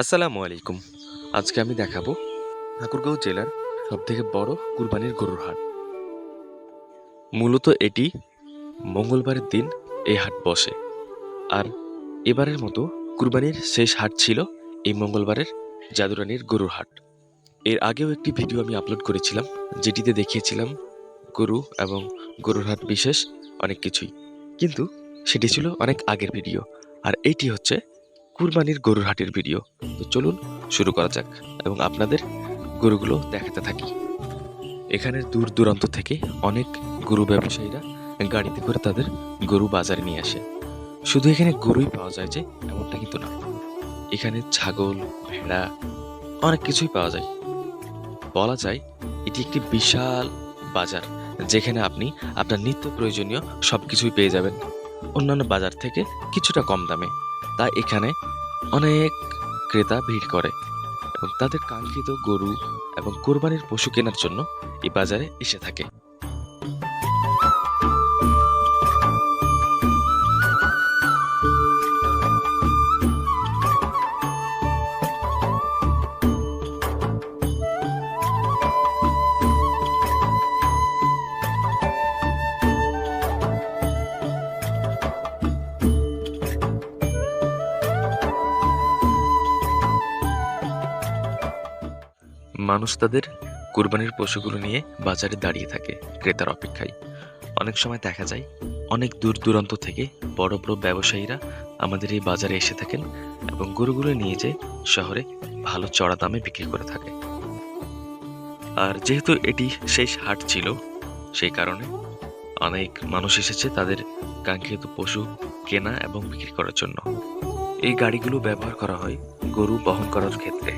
আসসালামু আলাইকুম। আজকে আমি দেখাবো ঠাকুরগাঁও জেলার সবথেকে বড় কুরবানির গরুর হাট। মূলত এটি মঙ্গলবারের দিন এই হাট বসে। আর এবারের মতো কুরবানির শেষ হাট ছিল এই মঙ্গলবারের জাদুরানির গরুর হাট। এর আগেও একটি ভিডিও আমি আপলোড করেছিলাম, যেটিতে দেখিয়েছিলাম গরু এবং গরুর হাট বিশেষ অনেক কিছুই। কিন্তু সেটি ছিল অনেক আগের ভিডিও। আর এইটি হচ্ছে কুরবানির গরুর হাটের ভিডিও তো চলুন শুরু করা যাক এবং আপনাদের গরুগুলো দেখাতে থাকি। এখানের দূর দূরান্ত থেকে অনেক গরু ব্যবসায়ীরা গাড়িতে করে তাদের গরু বাজারে নিয়ে আসে। শুধু এখানে গরুই পাওয়া যায় যে এমনটা কিন্তু না। এখানে ছাগল, ভেড়া, অনেক কিছুই পাওয়া যায়। বলা যায় এটি একটি বিশাল বাজার, যেখানে আপনি আপনার নিত্য প্রয়োজনীয় সব কিছুই পেয়ে যাবেন। অন্যান্য বাজার থেকে কিছুটা কম দামে। তাই এখানে অনেক ক্রেতা ভিড় করে এবং তাদের কাঙ্ক্ষিত গরু এবং কোরবানির পশু কেনার জন্য এই বাজারে এসে থাকে। মানুষ তাদের কোরবানির পশুগুলো নিয়ে বাজারে দাঁড়িয়ে থাকে, ক্রেতার অপেক্ষায়। অনেক সময় দেখা যায়, অনেক দূর দূরান্ত থেকে বড় বড় ব্যবসায়ীরা আমাদের এই বাজারে এসে থাকেন এবং গরুগুলো নিয়ে যেয়ে শহরে ভালো চড়া দামে বিক্রি করে থাকে। আর যেহেতু এটি শেষ হাট ছিল, সেই কারণে অনেক মানুষ এসেছে তাদের কাঙ্ক্ষিত পশু কেনা এবং বিক্রি করার জন্য। এই গাড়িগুলো ব্যবহার করা হয় গরু বহন করার ক্ষেত্রে।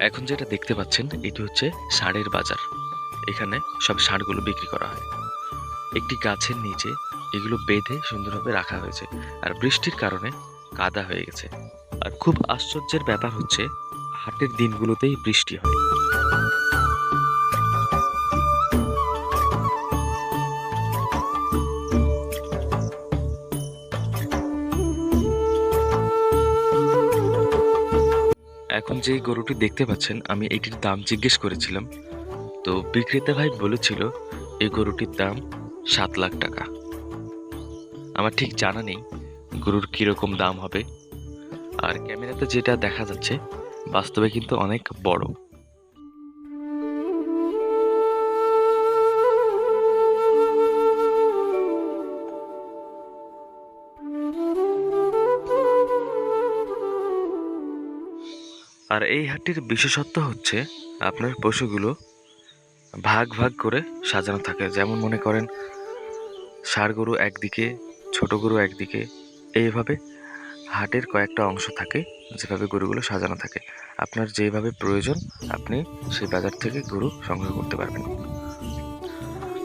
এখন যেটা দেখতে পাচ্ছেন, এটি হচ্ছে ষাঁড়ের বাজার। এখানে সব ষাঁড়গুলো বিক্রি করা হয়। একটি গাছের নিচে এগুলো বেঁধে সুন্দরভাবে রাখা হয়েছে আর বৃষ্টির কারণে কাদা হয়ে গেছে। আর খুব আশ্চর্যের ব্যাপার হচ্ছে, হাটের দিনগুলোতেই বৃষ্টি হয়। এখন যে গরুটি দেখতে পাচ্ছেন, আমি এটির দাম জিজ্ঞেস করেছিলাম। তো বিক্রেতা ভাই বলেছিল এই গরুটির দাম সাত লাখ টাকা। আমার ঠিক জানা নেই গরুর কীরকম দাম হবে। আর ক্যামেরাতে যেটা দেখা যাচ্ছে, বাস্তবে কিন্তু অনেক বড়। আর এই হাটটির বিশেষত্ব হচ্ছে আপনার পশুগুলো ভাগ ভাগ করে সাজানো থাকে। যেমন মনে করেন, ষাড় গরু একদিকে, ছোট গরু একদিকে, এইভাবে হাটের কয়েকটা অংশ থাকে, যেভাবে গরুগুলো সাজানো থাকে। আপনার যেভাবে প্রয়োজন, আপনি সেই বাজার থেকে গরু সংগ্রহ করতে পারবেন।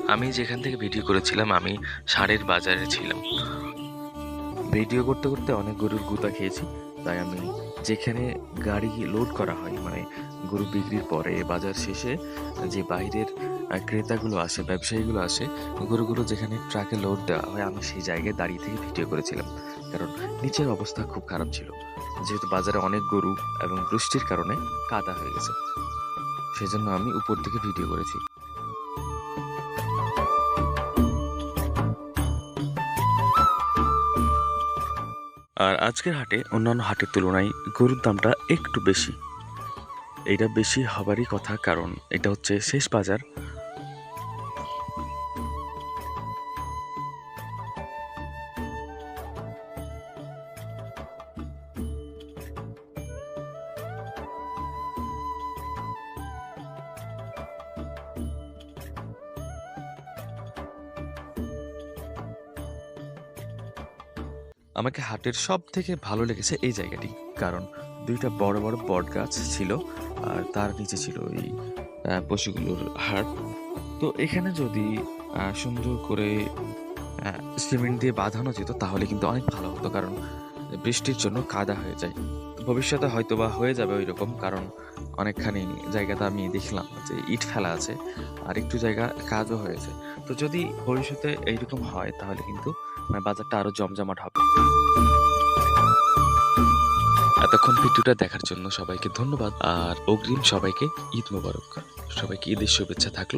আমি যেখান থেকে ভিডিও করেছিলাম, আমি ষাঁড়ের বাজারে ছিলাম। ভিডিও করতে করতে অনেক গরুর গুতা খেয়েছি। তাই আমি যেখানে গাড়ি লোড করা হয় মানে গরু বিক্রির পরে, বাজার শেষে যে বাইরের ক্রেতাগুলো আসে, ব্যবসায়ীগুলো আসে, গরুগুলো যেখানে ট্রাকে লোড দেওয়া হয়, আমি সেই জায়গায় দাঁড়িয়ে থেকে ভিডিও করেছিলাম। কারণ নিচের অবস্থা খুব খারাপ ছিল। যেহেতু বাজারে অনেক গরু এবং বৃষ্টির কারণে কাদা হয়ে গেছে। সেজন্য আমি উপর থেকে ভিডিও করেছি। আর আজকের হাটে অন্যান্য হাটের তুলনায় গরুর দামটা একটু বেশি। এটা বেশি হবারই কথা কারণ এটা হচ্ছে শেষ বাজার আমাকে হাটের সব থেকে ভালো লেগেছে এই জায়গাটি। কারণ দুইটা বড় বড় বট গাছ ছিল আর তার নিচে ছিল এই পশুগুলোর হাট তো এখানে যদি সুন্দর করে সিমেন্ট দিয়ে বাঁধানো যেত তাহলে কিন্তু অনেক ভালো হতো, কারণ বৃষ্টির জন্য কাদা হয়ে যায়। ভবিষ্যতে হয়তো বা হয়ে যাবে ওই রকম কারণ অনেকখানি জায়গাতে আমি দেখলাম যে ইট ফেলা আছে আর একটু জায়গা কাজও হয়েছে। তো যদি ভবিষ্যতে এইরকম হয় তাহলে কিন্তু বাজারটা আরও জমজমাট হবে। এতক্ষণ ভিডিওটা দেখার জন্য সবাইকে ধন্যবাদ, আর অগ্রিম সবাইকে ঈদ মোবারক। সবাইকে ঈদের শুভেচ্ছা থাকল।